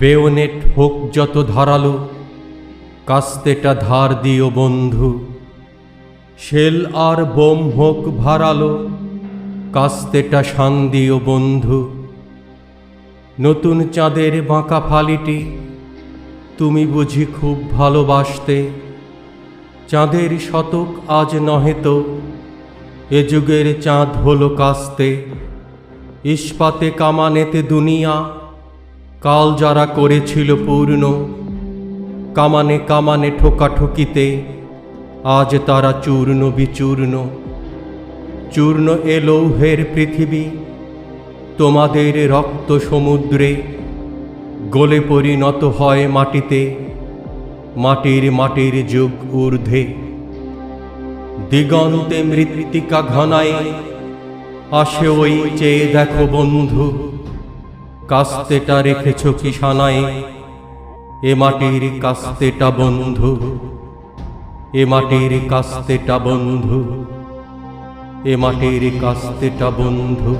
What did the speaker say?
Bayonet হোক যত ধারালো, কাস্তেটা ধার দিও বন্ধু। শেল আর বোম হোক ভারালো, কাস্তেটা শান দিও বন্ধু। নতুন চাঁদের বাঁকা ফালিটি তুমি বুঝি খুব ভালোবাসতে। চাঁদের শতক আজ নহে তো, এ যুগের চাঁদ হলো কাস্তে। ইস্পাতে কামানেতে দুনিয়া কাল যারা করেছিল পূর্ণ, কামানে কামানে ঠোকাঠুকিতে, আজ তারা চূর্ণ বিচূর্ণ। চূর্ণ এ লৌহের পৃথিবী, তোমাদের রক্ত সমুদ্রে, গলে পরিণত হয় মাটিতে, মাটির মাটির যুগ ঊর্ধ্বে। দিগন্তে মৃত্তিকা ঘনায়, আসে ওই চেয়ে দেখো বন্ধু। কাস্তেটা রেখেছ কিষানায় এ মাটির কাস্তেটা বন্ধু। এ মাটির কাস্তেটা বন্ধু। এ মাটির কাস্তেটা বন্ধু।